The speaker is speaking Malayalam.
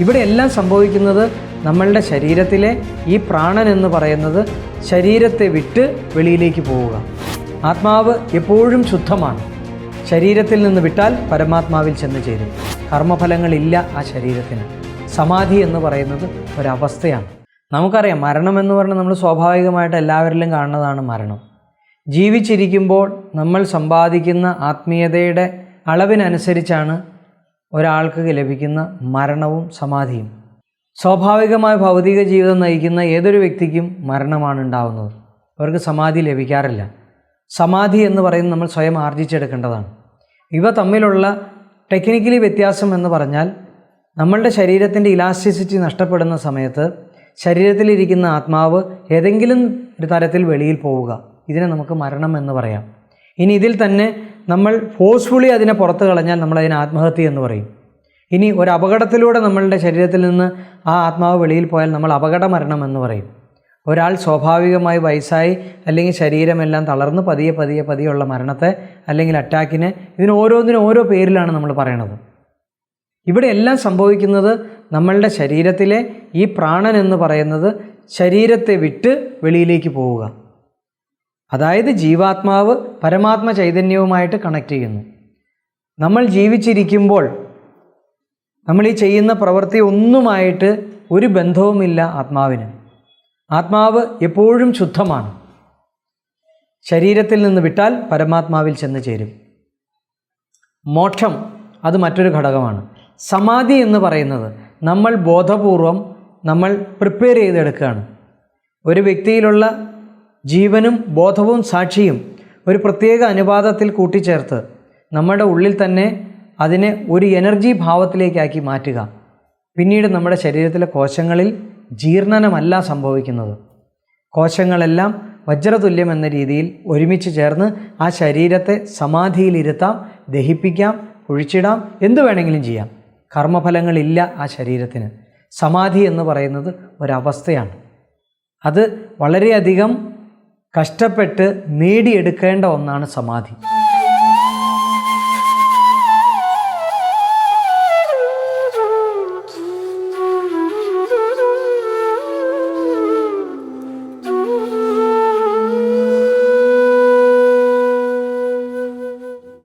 ഇവിടെ എല്ലാം സംഭവിക്കുന്നത് നമ്മളുടെ ശരീരത്തിലെ ഈ പ്രാണൻ എന്ന് പറയുന്നത് ശരീരത്തെ വിട്ട് വെളിയിലേക്ക് പോവുക. ആത്മാവ് എപ്പോഴും ശുദ്ധമാണ്. ശരീരത്തിൽ നിന്ന് വിട്ടാൽ പരമാത്മാവിൽ ചെന്ന് ചേരും. കർമ്മഫലങ്ങളില്ല ആ ശരീരത്തിന്. സമാധി എന്ന് പറയുന്നത് ഒരവസ്ഥയാണ്. നമുക്കറിയാം മരണം എന്ന് പറഞ്ഞാൽ നമ്മൾ സ്വാഭാവികമായിട്ട് എല്ലാവരിലും കാണുന്നതാണ് മരണം. ജീവിച്ചിരിക്കുമ്പോൾ നമ്മൾ സമ്പാദിക്കുന്ന ആത്മീയതയുടെ അളവിനനുസരിച്ചാണ് ഒരാൾക്ക് ലഭിക്കുന്ന മരണവും സമാധിയും. സ്വാഭാവികമായ ഭൗതിക ജീവിതം നയിക്കുന്ന ഏതൊരു വ്യക്തിക്കും മരണമാണ് ഉണ്ടാവുന്നത്. അവർക്ക് സമാധി ലഭിക്കാറില്ല. സമാധി എന്ന് പറയുന്നത് നമ്മൾ സ്വയം ആർജിച്ചെടുക്കേണ്ടതാണ്. ഇവ തമ്മിലുള്ള ടെക്നിക്കലി വ്യത്യാസം എന്ന് പറഞ്ഞാൽ നമ്മളുടെ ശരീരത്തിന്റെ ഇലാസ്റ്റിസിറ്റി നഷ്ടപ്പെടുന്ന സമയത്ത് ശരീരത്തിലിരിക്കുന്ന ആത്മാവ് ഏതെങ്കിലും ഒരു തരത്തിൽ വെളിയിൽ പോവുക. ഇതിനെ നമുക്ക് മരണം എന്ന് പറയാം. ഇനി ഇതിൽ തന്നെ നമ്മൾ ഫോഴ്സ്ഫുള്ളി അതിനെ പുറത്ത് കളഞ്ഞാൽ നമ്മൾ അതിനെ ആത്മഹത്യ എന്ന് പറയും. ഇനി ഒരു അപകടത്തിലൂടെ നമ്മളുടെ ശരീരത്തിൽ നിന്ന് ആ ആത്മാവ് വെളിയിൽ പോയാൽ നമ്മൾ അപകട മരണം എന്ന് പറയും. ഒരാൾ സ്വാഭാവികമായി വയസ്സായി അല്ലെങ്കിൽ ശരീരമെല്ലാം തളർന്ന് പതിയെ പതിയെ പതിയുള്ള മരണത്തെ അല്ലെങ്കിൽ അറ്റാക്കിനെ ഇതിന് ഓരോന്നിനും ഓരോ പേരിലാണ് നമ്മൾ പറയണത്. ഇവിടെ എല്ലാം സംഭവിക്കുന്നത് നമ്മളുടെ ശരീരത്തിലെ ഈ പ്രാണൻ എന്ന് പറയുന്നത് ശരീരത്തെ വിട്ട് വെളിയിലേക്ക് പോവുക. അതായത് ജീവാത്മാവ് പരമാത്മ ചൈതന്യവുമായിട്ട് കണക്ട് ചെയ്യുന്നു. നമ്മൾ ജീവിച്ചിരിക്കുമ്പോൾ നമ്മൾ ഈ ചെയ്യുന്ന പ്രവൃത്തി ഒന്നുമായിട്ട് ഒരു ബന്ധവുമില്ല ആത്മാവിന്. ആത്മാവ് എപ്പോഴും ശുദ്ധമാണ്. ശരീരത്തിൽ നിന്ന് വിട്ടാൽ പരമാത്മാവിൽ ചെന്ന് ചേരും. മോക്ഷം അത് മറ്റൊരു ഘടകമാണ്. സമാധി എന്ന് പറയുന്നത് നമ്മൾ ബോധപൂർവം നമ്മൾ പ്രിപ്പയർ ചെയ്തെടുക്കുകയാണ്. ഒരു വ്യക്തിയിലുള്ള ജീവനും ബോധവും സാക്ഷിയും ഒരു പ്രത്യേക അനുപാതത്തിൽ കൂട്ടിച്ചേർത്ത് നമ്മുടെ ഉള്ളിൽ തന്നെ അതിനെ ഒരു എനർജി ഭാവത്തിലേക്കാക്കി മാറ്റുക. പിന്നീട് നമ്മുടെ ശരീരത്തിലെ കോശങ്ങളിൽ ജീർണനമല്ല സംഭവിക്കുന്നത്. കോശങ്ങളെല്ലാം വജ്രതുല്യം എന്ന രീതിയിൽ ഒരുമിച്ച് ചേർന്ന് ആ ശരീരത്തെ സമാധിയിലിരുത്താം ദഹിപ്പിക്കാം കുഴിച്ചിടാം എന്തു വേണമെങ്കിലും ചെയ്യാം. കർമ്മഫലങ്ങളില്ല ആ ശരീരത്തിന്. സമാധി എന്ന് പറയുന്നത് ഒരവസ്ഥയാണ്. അത് വളരെയധികം കഷ്ടപ്പെട്ട് നേടിയെടുക്കേണ്ട ഒന്നാണ് സമാധി.